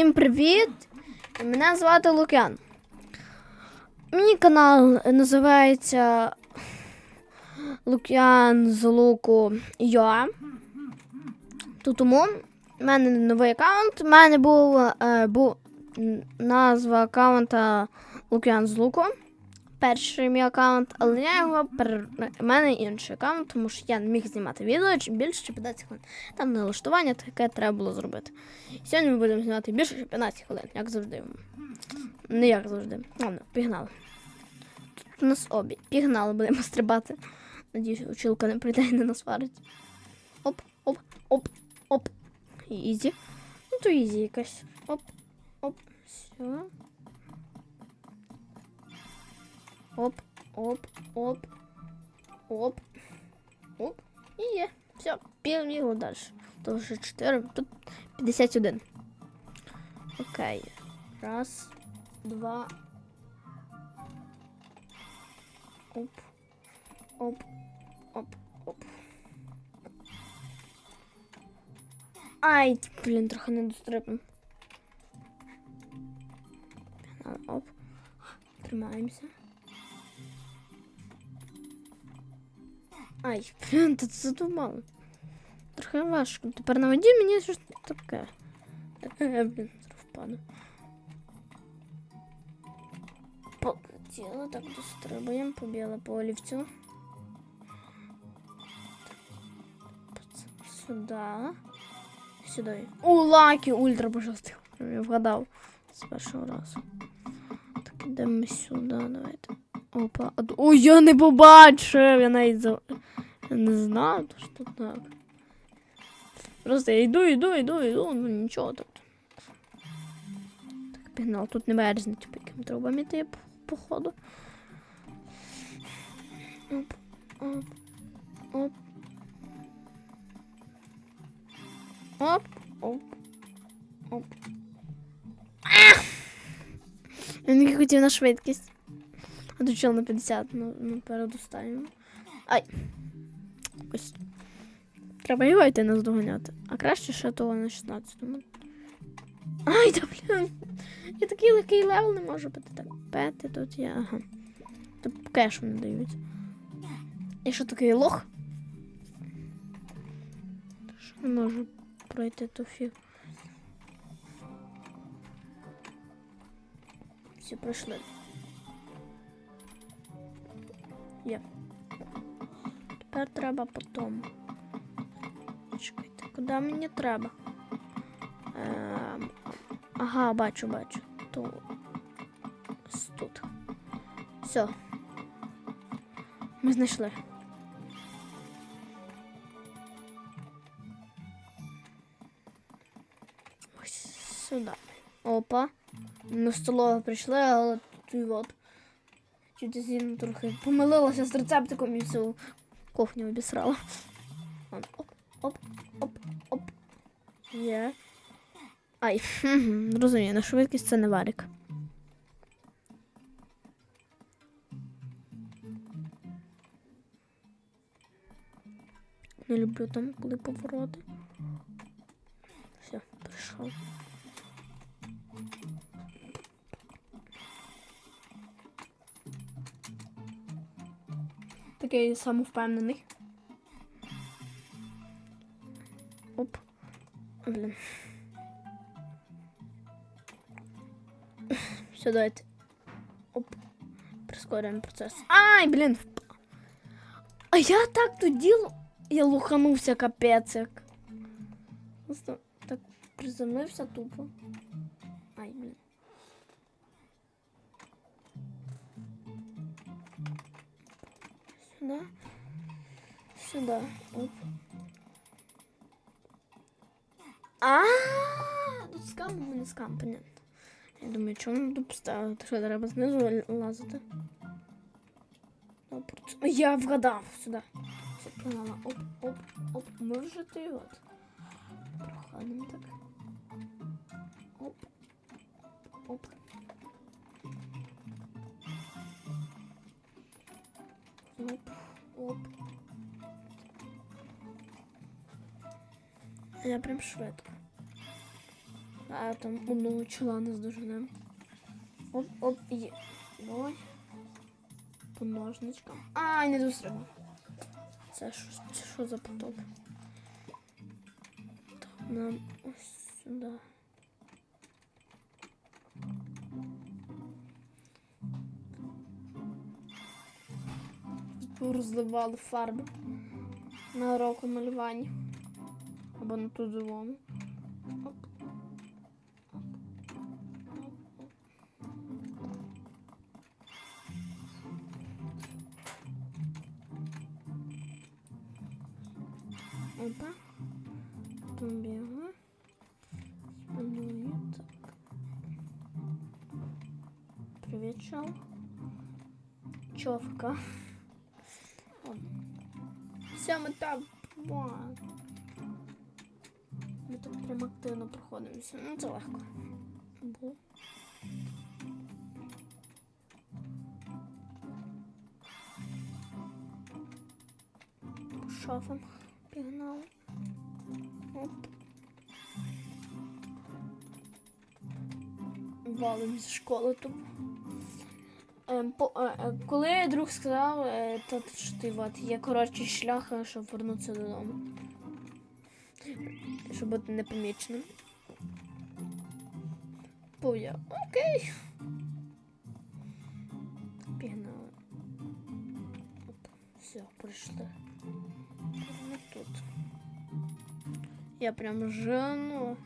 Всім привіт! Мене звати Лук'ян. Мій канал називається Лук'ян з луку Йоа. Тут тому в мене новий аккаунт. У мене був, е, був назва аккаунта Лук'ян з луку. Перший мій аккаунт, але я його пере... У мене інший аккаунт, тому що я не міг знімати відео чи більше чи 15 хвилин. Там налаштування таке треба було зробити. Сьогодні ми будемо знімати більше ніж 15 хвилин, як завжди. Не як завжди. Ладно, пігнали. Тут у нас обід. Пігнали, будемо стрибати. Надіюсь, училка не прийде і не насварить. Оп, оп, оп, оп. Ізі. Ну то ізі якась. Оп, оп, все. Оп, оп, оп, оп, оп. І є. Все, півбігу далі. То вже 4, тут 51. Окей. Раз, два. Оп. Оп. Оп. Оп. Ай, блін, трохи не дострипнув. Пігнали, Оп. Тримаємося. Ай, блін, тут задумало. Трохи важко. Тепер на воді мені щось таке. Таке, блін, зараз впаду. Полетіло, так дострибуємо, побігли по олівцю. Сюди. Сюди. У, лакі, ультра пожалуйста. Я вгадав з першого разу. Так, ідемо сюди, давайте. Опа. а ду- Ой, я не побачив! Я навіть за... я не знав, то що так. Просто я йду, йду, йду, йду, ну нічого тут. Так, пігнал, тут не мерзнуть, по яким трубам іти, походу. Оп, оп, оп. Оп, оп, оп. Ах! Я не хотів на швидкість. А тут чел на 50, ну, ну передостанньому. Ай. Ось. Треба його йти наздоганяти. А краще ще того на 16-му. Ай, да блін. Я такий легкий левел не можу бути. Так, пети тут є, ага. Тут кеш не дають. Я що такий лох? Що не можу пройти ту фіг. Всі пройшли. Є. Тепер треба потом. Чекайте, куди мені треба? Ем, ага, бачу, бачу. То тут. Все. Ми знайшли. Ось сюди. Опа. Ми в столову прийшли, але тут і от. Чуть зі трохи помилилася з рецептиком і всю кухню обісрала. Вон, Оп, оп, оп, оп. Є. Ай, розумію, на швидкість це не варик. Не люблю там, коли повороти. Все, прийшов. Такий самовпевнений. Оп. Блін. Все, давайте. Оп. Прискорюємо процес. Ай, блін. А я так тоді... Я луханувся капець. Просто так приземлився тупо. Сюда. Сюда. Оп. А, тут скам, у мене скам, понятно. Я думаю, чому тут поставити? Що треба знизу лазити? Ц- Я вгадав сюди. Все, погнала. Оп, оп, оп. Ми вже ти от. Проходимо так. Оп. Оп, оп. Я прям швидко. А там одного чола не здоженем. Оп, оп, є. Давай. По ножничкам. Ай, не дострибав. Це що, це що за потоп? Так, нам ось сюди. Розливали фарби на уроку малювання. Або на трудовому. Оп. Оп. Оп, оп. Опа. Потом бегаю. Малюю. Так. Привет, чел. Човка. Все, ми там. Вау. Ми тут прям активно проходимося. Ну, це легко. Бу. По шафам пігнали. Оп. Валим з школи тут. Ем, е, е, коли друг сказав, е, то що ти от, є коротший шлях, щоб вернутися додому. Щоб бути непоміченим. Поя. Окей. Пігнали. Оп, все, прийшли. Ми тут. Я прям жену.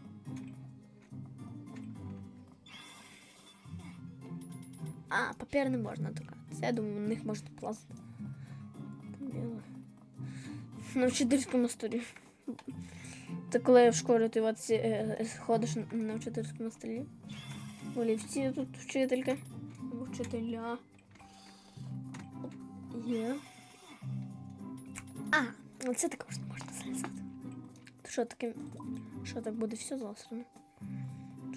А, папір не можна торкатися. Я думаю, на них можна плазити. Побігли. На вчительському столі. Це коли в школі ти от, е, е, ходиш на- вчительському столі. Олівці тут вчителька. Вчителя. Є. А, це також не можна залізати. Що таке? Що так буде все заострено?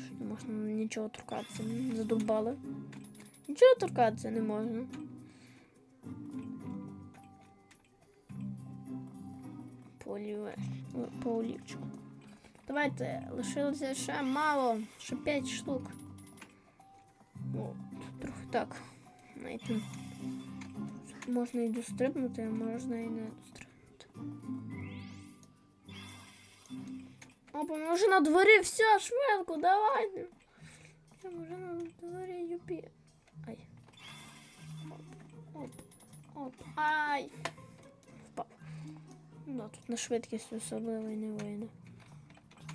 Що не можна нічого торкатися. Задовбали. Нічого торкатися не можна. По, оліве... по олівчику. Давайте, лишилося ще мало, ще 5 штук. Ну, трохи так. Навіть не- можна і дострибнути, а можна і не дострибнути. Опа, ми вже на дворі, все, швидко, давайте. Я вже на дворі юпі. Ай. Оп, оп, оп, ай. Впав. Ну, тут на швидкість особливо і не вийде.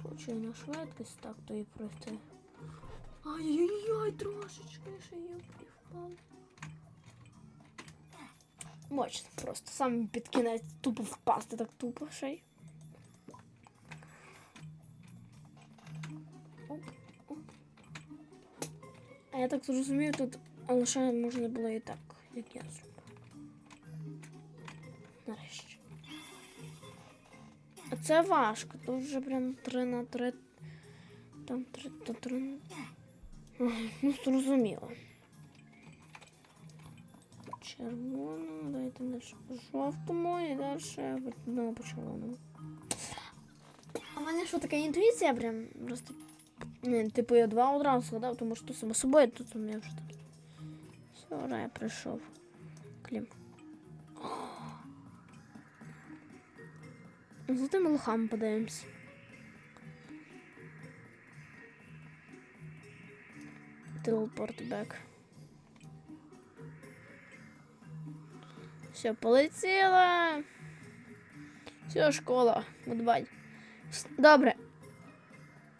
Хочу на швидкість, так то і пройти. Ай-яй-яй, трошечки ще юпі впав. Мощно просто. Сам під кінець тупо впасти, так тупо ще й. Оп, оп. А я так зрозумію, тут лише можна було і так, як я зробив. Нарешті. А це важко, тут вже прям 3 на 3. Там 3 то 3 на... Ай, Ну, зрозуміло. Червоному, дайте далі по жовтому і далі знову по червоному. А в мене що така інтуїція прям просто. Не, типу я два одразу згадав, тому що само собою тут у мене вже там. Все, ура, я прийшов. Клім. За тими лохами подивимось. Телепорт бек. Все, полетіла. Все, школа. Гудбай. Добре.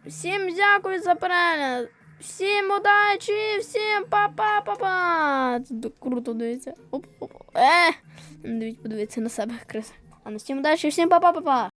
Всім дякую за перегляд. Всім удачі, всім па-па-па-па. Це круто дивиться. Оп, оп. Е! Дивіться, подивіться на себе, криса. А на всім удачі, всім па-па-па-па.